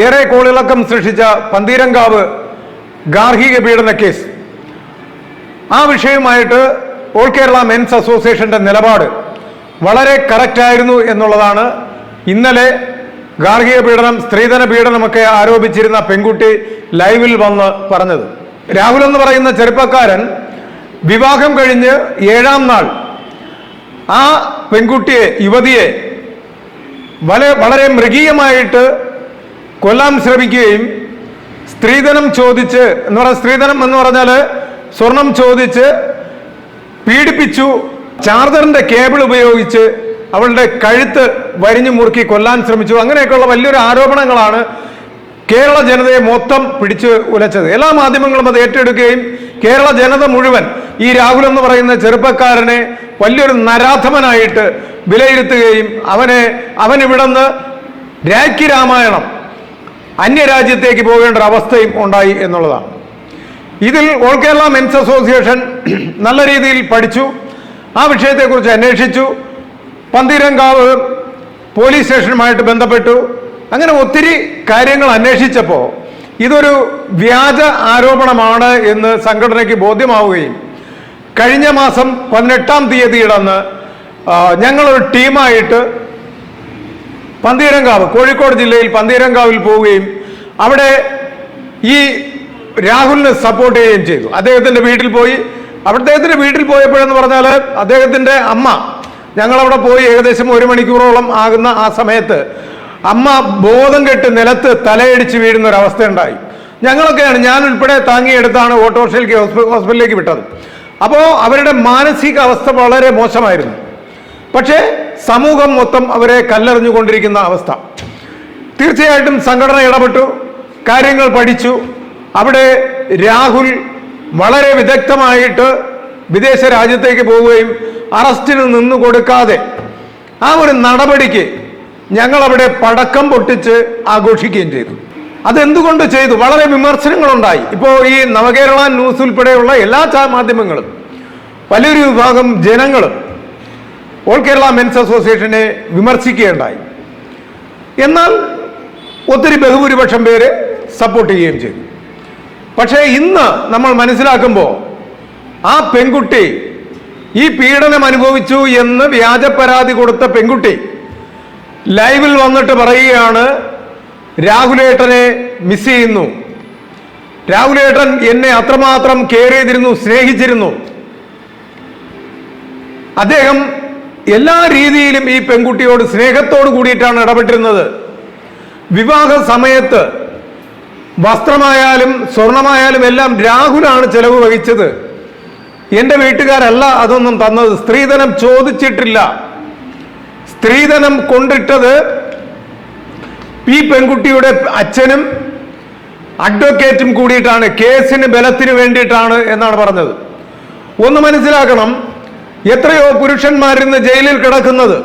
ഏറെ കോളിളക്കം സൃഷ്ടിച്ച പന്തീരങ്കാവ് ഗാർഹിക പീഡന കേസ്. ആ വിഷയവുമായിട്ട് ഓൾ കേരള മെൻസ് അസോസിയേഷന്റെ നിലപാട് വളരെ കറക്റ്റായിരുന്നു എന്നുള്ളതാണ്. ഇന്നലെ ഗാർഹിക പീഡനം സ്ത്രീധന പീഡനമൊക്കെ ആരോപിച്ചിരുന്ന പെൺകുട്ടി ലൈവിൽ വന്ന് പറഞ്ഞത്. രാഹുൽ എന്ന് പറയുന്ന ചെറുപ്പക്കാരൻ വിവാഹം കഴിഞ്ഞ് ഏഴാം നാൾ ആ പെൺകുട്ടിയെ യുവതിയെ വളരെ വളരെ മൃഗീയമായിട്ട് കൊല്ലാൻ ശ്രമിക്കുകയും സ്ത്രീധനം ചോദിച്ച് എന്ന് പറഞ്ഞാൽ സ്ത്രീധനം എന്ന് പറഞ്ഞാൽ സ്വർണം ചോദിച്ച് പീഡിപ്പിച്ചു. ചാർജറിന്റെ കേബിൾ ഉപയോഗിച്ച് അവളുടെ കഴുത്ത് വരിഞ്ഞു മുറുക്കി കൊല്ലാൻ ശ്രമിച്ചു. അങ്ങനെയൊക്കെയുള്ള വലിയൊരു ആരോപണങ്ങളാണ് കേരള ജനതയെ മൊത്തം പിടിച്ച് ഉലച്ചത്. എല്ലാ മാധ്യമങ്ങളും അത് ഏറ്റെടുക്കുകയും കേരള ജനത മുഴുവൻ ഈ രാഹുൽ എന്ന് പറയുന്ന ചെറുപ്പക്കാരനെ വലിയൊരു നരാധമനായിട്ട് വിലയിരുത്തുകയും അവനെ അവൻ ഇവിടുന്ന് രാഖി രാമായണം അന്യരാജ്യത്തേക്ക് പോകേണ്ട ഒരു അവസ്ഥയും ഉണ്ടായി എന്നുള്ളതാണ്. ഇതിൽ ഓൾ കേരള മെൻസ് അസോസിയേഷൻ നല്ല രീതിയിൽ പഠിച്ചു. ആ വിഷയത്തെക്കുറിച്ച് അന്വേഷിച്ചു. പന്തീരങ്കാവ് പോലീസ് സ്റ്റേഷനുമായിട്ട് ബന്ധപ്പെട്ടു. അങ്ങനെ ഒത്തിരി കാര്യങ്ങൾ അന്വേഷിച്ചപ്പോൾ ഇതൊരു വ്യാജ ആരോപണമാണ് എന്ന് സംഘടനയ്ക്ക് ബോധ്യമാവുകയും കഴിഞ്ഞ മാസം പതിനെട്ടാം തീയതിയിടന്ന് ഞങ്ങളൊരു ടീമായിട്ട് പന്തീരങ്കാവ് കോഴിക്കോട് ജില്ലയിൽ പന്തീരങ്കാവിൽ പോവുകയും അവിടെ ഈ രാഹുലിനെ സപ്പോർട്ട് ചെയ്യുകയും ചെയ്തു. അദ്ദേഹത്തിന്റെ വീട്ടിൽ പോയി. അദ്ദേഹത്തിന്റെ വീട്ടിൽ പോയപ്പോഴെന്ന് പറഞ്ഞാൽ അദ്ദേഹത്തിന്റെ അമ്മ ഞങ്ങളവിടെ പോയി ഏകദേശം ഒരു മണിക്കൂറോളം ആകുന്ന ആ സമയത്ത് അമ്മ ബോധം കെട്ട് നിലത്ത് തലയടിച്ച് വീഴുന്ന ഒരു അവസ്ഥയുണ്ടായി ഞങ്ങളൊക്കെയാണ് ഞാൻ ഉൾപ്പെടെ താങ്ങിയെടുത്താണ് ഓട്ടോറിക്ഷയിലേക്ക് ഹോസ്പി- ഹോസ്പിറ്റലിലേക്ക് വിട്ടത്. അപ്പോൾ അവരുടെ മാനസിക അവസ്ഥ വളരെ മോശമായിരുന്നു. പക്ഷേ സമൂഹം മൊത്തം അവരെ കല്ലെറിഞ്ഞുകൊണ്ടിരിക്കുന്ന അവസ്ഥ. തീർച്ചയായിട്ടും സംഘടന ഇടപെട്ടു കാര്യങ്ങൾ പഠിച്ചു. അവിടെ രാഹുൽ വളരെ വിദഗ്ധമായിട്ട് വിദേശ രാജ്യത്തേക്ക് പോവുകയും അറസ്റ്റിന് നിന്നു കൊടുക്കാതെ ആ ഒരു നടപടിക്ക് ഞങ്ങൾ അവിടെ പടക്കം പൊട്ടിച്ച് ആഘോഷിക്കുകയും ചെയ്തു. അതെന്തുകൊണ്ട് ചെയ്തു? വളരെ വിമർശനങ്ങളുണ്ടായി. ഇപ്പോൾ ഈ നവകേരള ന്യൂസ് ഉൾപ്പെടെയുള്ള എല്ലാ മാധ്യമങ്ങളും വലിയൊരു വിഭാഗം ജനങ്ങളും ഓൾ കേരള മെൻസ് അസോസിയേഷനെ വിമർശിക്കുകയുണ്ടായി. എന്നാൽ ഒത്തിരി ബഹുഭൂരിപക്ഷം പേര് സപ്പോർട്ട് ചെയ്യുകയും ചെയ്തു. പക്ഷേ ഇന്ന് നമ്മൾ മനസ്സിലാക്കുമ്പോൾ ആ പെൺകുട്ടി ഈ പീഡനം അനുഭവിച്ചു എന്ന് വ്യാജ പരാതി കൊടുത്ത പെൺകുട്ടി ലൈവിൽ വന്നിട്ട് പറയുകയാണ് രാഹുലേട്ടനെ മിസ് ചെയ്യുന്നു. രാഹുലേട്ടൻ എന്നെ അത്രമാത്രം കെയർ ചെയ്തിരുന്നു സ്നേഹിച്ചിരുന്നു. അദ്ദേഹം എല്ലാ രീതിയിലും ഈ പെൺകുട്ടിയോട് സ്നേഹത്തോട് കൂടിയിട്ടാണ് ഇടപെട്ടിരുന്നത്. വിവാഹ സമയത്ത് വസ്ത്രമായാലും സ്വർണമായാലും എല്ലാം രാഹുലാണ് ചെലവ് വഹിച്ചത്. എന്റെ വീട്ടുകാരല്ല അതൊന്നും തന്നത്. സ്ത്രീധനം ചോദിച്ചിട്ടില്ല. സ്ത്രീധനം കൊണ്ടിട്ടത് ഈ പെൺകുട്ടിയുടെ അച്ഛനും അഡ്വക്കേറ്റും കൂടിയിട്ടാണ്. കേസിന് ബലത്തിന് വേണ്ടിയിട്ടാണ് എന്നാണ് പറഞ്ഞത്. ഒന്ന് മനസ്സിലാക്കണം. എത്രയോ പുരുഷന്മാരിന്ന് ജയിലിൽ കിടക്കുന്നത്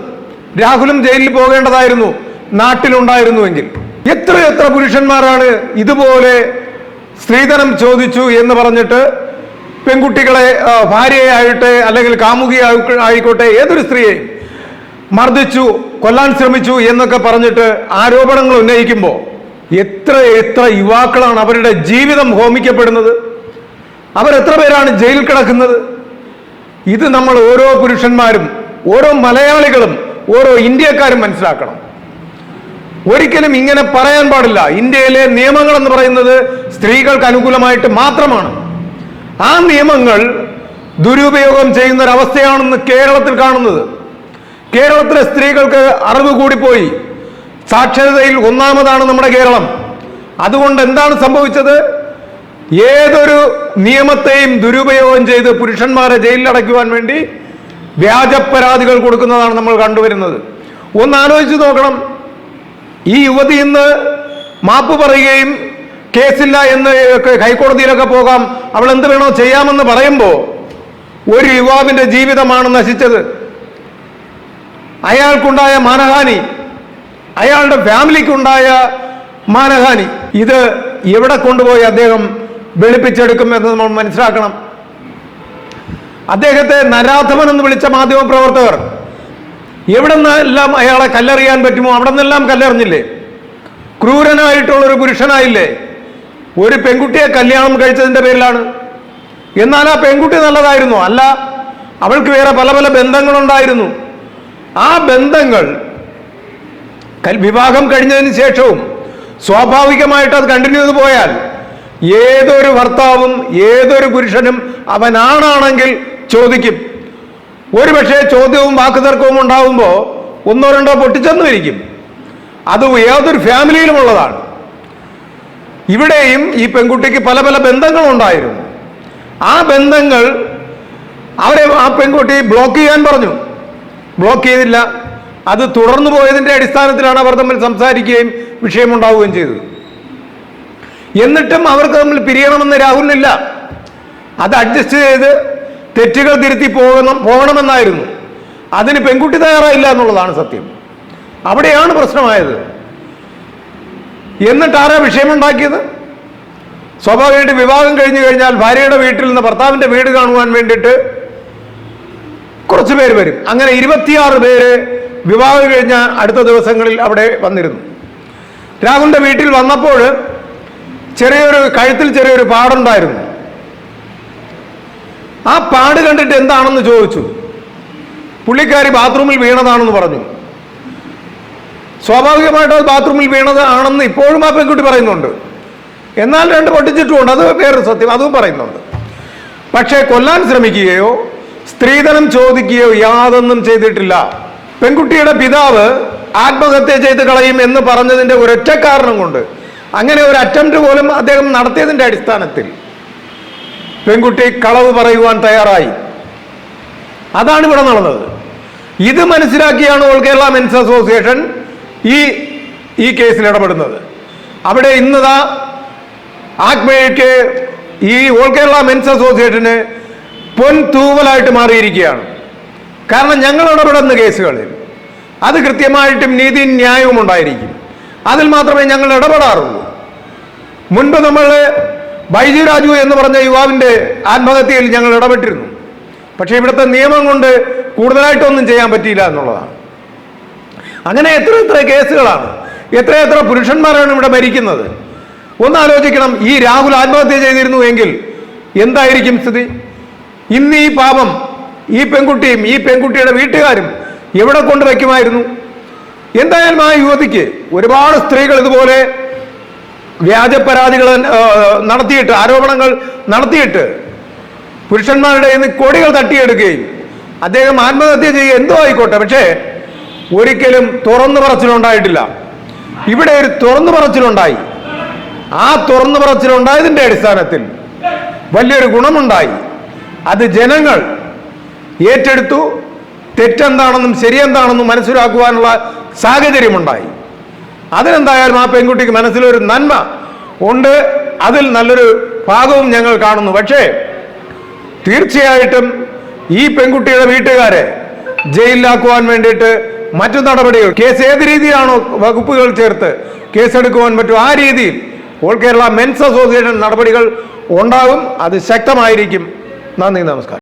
രാഹുലും ജയിലിൽ പോകേണ്ടതായിരുന്നു നാട്ടിലുണ്ടായിരുന്നുവെങ്കിൽ. എത്ര എത്ര പുരുഷന്മാരാണ് ഇതുപോലെ സ്ത്രീധനം ചോദിച്ചു എന്ന് പറഞ്ഞിട്ട് പെൺകുട്ടികളെ ഭാര്യയായിട്ടെ അല്ലെങ്കിൽ കാമുകി ആയിക്കോട്ടെ ഏതൊരു സ്ത്രീയെ മർദ്ദിച്ചു കൊല്ലാൻ ശ്രമിച്ചു എന്നൊക്കെ പറഞ്ഞിട്ട് ആരോപണങ്ങൾ ഉന്നയിക്കുമ്പോൾ എത്ര എത്ര യുവാക്കളാണ് അവരുടെ ജീവിതം ഹോമിക്കപ്പെടുന്നത്? അവരെത്ര പേരാണ് ജയിലിൽ കിടക്കുന്നത്? ഇത് നമ്മൾ ഓരോ പുരുഷന്മാരും ഓരോ മലയാളികളും ഓരോ ഇന്ത്യക്കാരും മനസ്സിലാക്കണം. ഒരിക്കലും ഇങ്ങനെ പറയാൻ പാടില്ല. ഇന്ത്യയിലെ നിയമങ്ങൾ എന്ന് പറയുന്നത് സ്ത്രീകൾക്ക് അനുകൂലമായിട്ട് മാത്രമാണ്. ആ നിയമങ്ങൾ ദുരുപയോഗം ചെയ്യുന്ന ഒരവസ്ഥയാണെന്ന് കേരളത്തിൽ കാണുന്നത്. കേരളത്തിലെ സ്ത്രീകൾക്ക് അറിവ് കൂടിപ്പോയി. സാക്ഷരതയിൽ ഒന്നാമതാണ് നമ്മുടെ കേരളം. അതുകൊണ്ട് എന്താണ് സംഭവിച്ചത്? ഏതൊരു നിയമത്തെയും ദുരുപയോഗം ചെയ്ത് പുരുഷന്മാരെ ജയിലിലടയ്ക്കുവാൻ വേണ്ടി വ്യാജ പരാതികൾ കൊടുക്കുന്നതാണ് നമ്മൾ കണ്ടുവരുന്നത്. ഒന്ന് ആലോചിച്ച് നോക്കണം. ഈ യുവതി ഇന്ന് മാപ്പ് പറയുകയും കേസില്ല എന്ന് ഹൈക്കോടതിയിലൊക്കെ പോകാം. അവൾ എന്ത് വേണോ ചെയ്യാമെന്ന് പറയുമ്പോൾ ഒരു യുവാവിന്റെ ജീവിതമാണ് നശിച്ചത്. അയാൾക്കുണ്ടായ മാനഹാനി അയാളുടെ ഫാമിലിക്കുണ്ടായ മാനഹാനി ഇത് എവിടെ കൊണ്ടുപോയി അദ്ദേഹം വെളുപ്പിച്ചെടുക്കും എന്ന് നമ്മൾ മനസ്സിലാക്കണം. അദ്ദേഹത്തെ നരാധമൻ എന്ന് വിളിച്ച മാധ്യമ പ്രവർത്തകർ എവിടെ നിന്നെല്ലാം അയാളെ കല്ലെറിയാൻ പറ്റുമോ? അവിടെ നിന്നെല്ലാം കല്ലെറിഞ്ഞില്ലേ? ക്രൂരനായിട്ടുള്ള ഒരു പുരുഷനായില്ലേ? ഒരു പെൺകുട്ടിയെ കല്യാണം കഴിച്ചതിന്റെ പേരിലാണ്. എന്നാൽ ആ പെൺകുട്ടി നല്ലതായിരുന്നു. അല്ല അവൾക്ക് വേറെ പല പല ബന്ധങ്ങളുണ്ടായിരുന്നു. ആ ബന്ധങ്ങൾ വിവാഹം കഴിഞ്ഞതിന് ശേഷവും സ്വാഭാവികമായിട്ട് അത് കണ്ടിന്യൂ ചെയ്ത് പോയാൽ ഏതൊരു ഭർത്താവും ഏതൊരു പുരുഷനും അവനാണാണെങ്കിൽ ചോദിക്കും. ഒരു പക്ഷേ ചോദ്യവും വാക്കുതർക്കവും ഉണ്ടാവുമ്പോൾ ഒന്നോ രണ്ടോ പൊട്ടിച്ചെന്നും ഇരിക്കും അത് ഏതൊരു ഫാമിലിയിലുമുള്ളതാണ്. ഇവിടെയും ഈ പെൺകുട്ടിക്ക് പല പല ബന്ധങ്ങളുണ്ടായിരുന്നു. ആ ബന്ധങ്ങൾ അവരെ ആ പെൺകുട്ടി ബ്ലോക്ക് ചെയ്യാൻ പറഞ്ഞു. ബ്ലോക്ക് ചെയ്തില്ല. അത് തുടർന്നു പോയതിന്റെ അടിസ്ഥാനത്തിലാണ് അവർ തമ്മിൽ സംസാരിക്കുകയും വിഷയമുണ്ടാവുകയും ചെയ്തത്. എന്നിട്ടും അവർക്ക് നമ്മൾ പിരിയണമെന്ന് രാഹുലിനില്ല. അത് അഡ്ജസ്റ്റ് ചെയ്ത് തെറ്റുകൾ തിരുത്തി പോകണം പോകണമെന്നായിരുന്നു. അതിന് പെൺകുട്ടി തയ്യാറായില്ല എന്നുള്ളതാണ് സത്യം. അവിടെയാണ് പ്രശ്നമായത്. എന്നിട്ട് ആരാ വിഷയമുണ്ടാക്കിയത്? സ്വാഭാവികമായിട്ട് വിവാഹം കഴിഞ്ഞു കഴിഞ്ഞാൽ ഭാര്യയുടെ വീട്ടിൽ നിന്ന് ഭർത്താവിന്റെ വീട് കാണുവാൻ വേണ്ടിയിട്ട് കുറച്ച് പേര് വരും. അങ്ങനെ ഇരുപത്തിയാറ് പേര് വിവാഹം കഴിഞ്ഞ അടുത്ത ദിവസങ്ങളിൽ അവിടെ വന്നിരുന്നു. രാഹുലിന്റെ വീട്ടിൽ വന്നപ്പോൾ ചെറിയൊരു കഴുത്തിൽ ചെറിയൊരു പാടുണ്ടായിരുന്നു. ആ പാട് കണ്ടിട്ട് എന്താണെന്ന് ചോദിച്ചു. പുള്ളിക്കാരി ബാത്റൂമിൽ വീണതാണെന്ന് പറഞ്ഞു. സ്വാഭാവികമായിട്ട് അത് ബാത്റൂമിൽ വീണത് ആണെന്ന് ഇപ്പോഴും ആ പെൺകുട്ടി പറയുന്നുണ്ട്. എന്നാൽ രണ്ട് പൊട്ടിച്ചിട്ടുമുണ്ട് അത് വേറൊരു സത്യം അതും പറയുന്നുണ്ട്. പക്ഷേ കൊല്ലാൻ ശ്രമിക്കുകയോ സ്ത്രീധനം ചോദിക്കുകയോ യാതൊന്നും ചെയ്തിട്ടില്ല. പെൺകുട്ടിയുടെ പിതാവ് ആത്മഹത്യ ചെയ്ത് കളയും എന്ന് പറഞ്ഞതിന്റെ ഒരൊറ്റ കാരണം കൊണ്ട് അങ്ങനെ ഒരു അറ്റംപ്റ്റ് പോലും അദ്ദേഹം നടത്തിയതിന്റെ അടിസ്ഥാനത്തിൽ പെൺകുട്ടി കളവ് പറയുവാൻ തയ്യാറായി. അതാണ് ഇവിടെ നടന്നത്. ഇത് മനസ്സിലാക്കിയാണ് ഓൾ കേരള മെൻസ് അസോസിയേഷൻ ഈ ഈ കേസിൽ ഇടപെടുന്നത്. അവിടെ ഇന്നതാ ആത്മയ്ക്ക് ഈ ഓൾ കേരള മെൻസ് അസോസിയേഷന് പൊൻ തൂവലായിട്ട് മാറിയിരിക്കുകയാണ്. കാരണം ഞങ്ങൾ ഇടപെടുന്ന കേസുകളിൽ അത് കൃത്യമായിട്ടും നീതിയും ന്യായവും ഉണ്ടായിരിക്കും അതിൽ മാത്രമേ ഞങ്ങൾ ഇടപെടാറുള്ളൂ. മുൻപ് നമ്മൾ ബൈജി രാജു എന്ന് പറഞ്ഞ യുവാവിന്റെ ആത്മഹത്യയിൽ ഞങ്ങൾ ഇടപെട്ടിരുന്നു. പക്ഷേ ഇവിടുത്തെ നിയമം കൊണ്ട് കൂടുതലായിട്ടൊന്നും ചെയ്യാൻ പറ്റിയില്ല എന്നുള്ളതാണ്. അങ്ങനെ എത്ര എത്ര കേസുകളാണ് എത്ര എത്ര പുരുഷന്മാരാണ് ഇവിടെ മരിക്കുന്നത്. ഒന്ന് ആലോചിക്കണം ഈ രാഹുൽ ആത്മഹത്യ ചെയ്തിരുന്നു എങ്കിൽ എന്തായിരിക്കും സ്ഥിതി? ഇന്ന് ഈ പാപം ഈ പെൺകുട്ടിയും ഈ പെൺകുട്ടിയുടെ വീട്ടുകാരും എവിടെ കൊണ്ട് വയ്ക്കുമായിരുന്നു എന്തായാലും ആ യുവതിക്ക് ഒരുപാട് സ്ത്രീകൾ ഇതുപോലെ വ്യാജ പരാതികൾ നടത്തിയിട്ട് ആരോപണങ്ങൾ നടത്തിയിട്ട് പുരുഷന്മാരുടെ നിന്ന് കൊടികൾ തട്ടിയെടുക്കുകയും അദ്ദേഹം ആത്മഹത്യ ചെയ്യുക എന്തോ ആയിക്കോട്ടെ. പക്ഷേ ഒരിക്കലും തുറന്നു പറച്ചിലുണ്ടായിട്ടില്ല. ഇവിടെ ഒരു തുറന്നു പറച്ചിലുണ്ടായി. ആ തുറന്നു പറച്ചിലുണ്ടായതിന്റെ അടിസ്ഥാനത്തിൽ വലിയൊരു ഗുണമുണ്ടായി. അത് ജനങ്ങൾ ഏറ്റെടുത്തു. തെറ്റെന്താണെന്നും ശരിയെന്താണെന്നും മനസ്സിലാക്കുവാനുള്ള സാഹചര്യമുണ്ടായി. അതിനെന്തായാലും ആ പെൺകുട്ടിക്ക് മനസ്സിലൊരു നന്മ ഉണ്ട്. അതിൽ നല്ലൊരു ഭാഗവും ഞങ്ങൾ കാണുന്നു. പക്ഷേ തീർച്ചയായിട്ടും ഈ പെൺകുട്ടിയുടെ വീട്ടുകാരെ ജയിലിലാക്കുവാൻ വേണ്ടിയിട്ട് മറ്റു നടപടികൾ കേസ് ഏത് രീതിയിലാണോ വകുപ്പുകൾ ചേർത്ത് കേസെടുക്കുവാൻ പറ്റും ആ രീതിയിൽ ഓൾ കേരള മെൻസ് അസോസിയേഷൻ നടപടികൾ ഉണ്ടാകും. അത് ശക്തമായിരിക്കും. നന്ദി നമസ്കാരം.